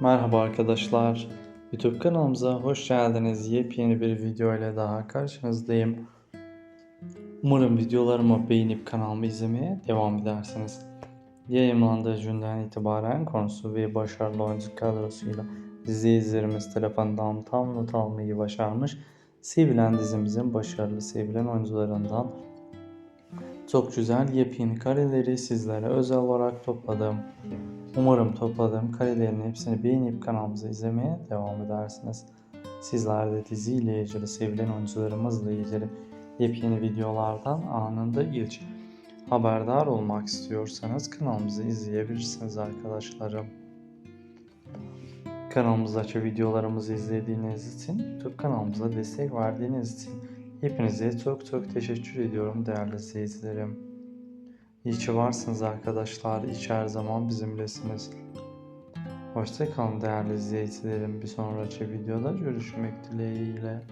Merhaba arkadaşlar. YouTube kanalımıza hoş geldiniz. Yepyeni bir video ile daha karşınızdayım. Umarım videolarımı beğenip kanalımı izlemeye devam edersiniz. Yayınlandığı günden itibaren konusu ve başarılı oyuncu kadrosuyla izleyicilerimiz tarafından tam not almayı başarmış. Sevilen dizimizin başarılı sevilen oyuncularından çok güzel yepyeni kareleri sizlere özel olarak topladım. Umarım topladığım karelerin hepsini beğenip kanalımızı izlemeye devam edersiniz. Sizler de diziyle ilgili sevilen oyuncularımızla ilgili yepyeni videolardan anında ilk haberdar olmak istiyorsanız kanalımızı izleyebilirsiniz arkadaşlarım. Kanalımızdaki videolarımızı izlediğiniz için, YouTube kanalımıza destek verdiğiniz için hepinize çok çok teşekkür ediyorum değerli izleyicilerim. İyi ki varsınız arkadaşlar. İyi her zaman bizimlesiniz. Hoşçakalın değerli izleyicilerim. Bir sonraki videoda görüşmek dileğiyle.